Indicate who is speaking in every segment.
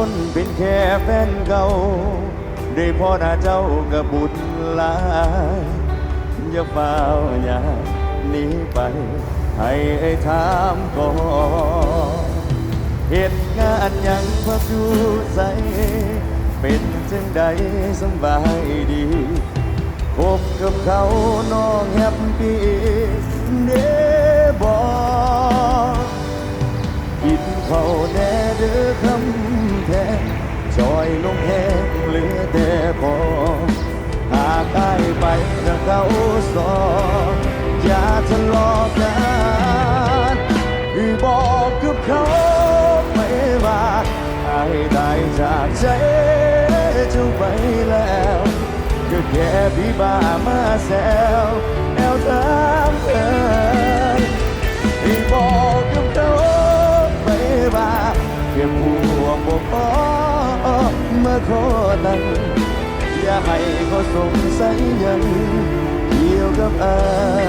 Speaker 1: คนเป็นแค่แฟนเก่า ได้พ่อหน้าเจ้ากับบุญลายอย่าเฝ้าอย่าหนีไป ให้ไอ้ถามก่อนเหตุงานยังพักอยู่ใส เป็นจังใดสบายดีพบกับเขาน้อง แน่เด้อคำแทนจอยลงแหงเหลือแต่พอหากได้ไปนะเขาสอนอย่าทะเลาะกันคือบอกกับเขาไม่ว่าอายได้จากใจเจ้าไปแล้ว ก็แค่พี่บ้ามาแซวแนวทาง เพียงพวบอกอ๋อมาขอตั้งอย่าให้เขาสงสัยยังเกี่ยวกับอาย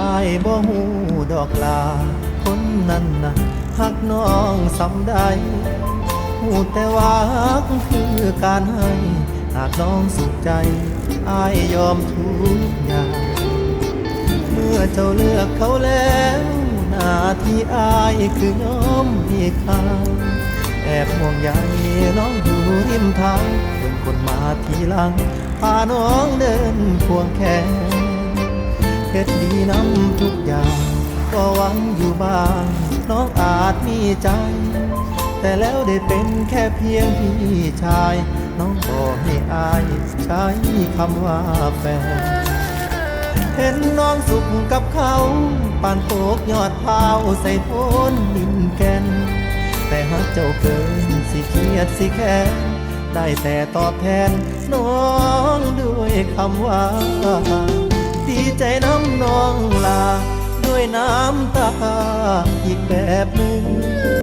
Speaker 2: อายบ่หูดอกลา คนนั้นนะหักน้องสำใดหูแต่ว่าหักคือการให้หากน้องสุขใจอายยอมทุกอย่าง เมื่อเจ้าเลือกเขาแล้ว ที่อายคือยอมพี่ข้างแอบห่วงใยน้องอยู่ริมทางเป็นคนมาทีหลัง พาน้องเดินควงแขนเฮ็ดดีน้ำทุกอย่างก็หวังอยู่บ้าง น้องอาจมีใจ แต่แล้วได้เป็นแค่เพียงพี่ชาย น้องบอกให้อายใช้คำว่าแฟน เห็นน้องสุขกับเขาปานโตกยอดพาวใส่โทนดินแกนแต่หากเจ้าเกินสิเครียดสิแค้นได้แต่ตอบแทนน้องด้วยคำว่า ดีใจน้ำน้องลา ด้วยน้ำตาอีกแบบหนึ่ง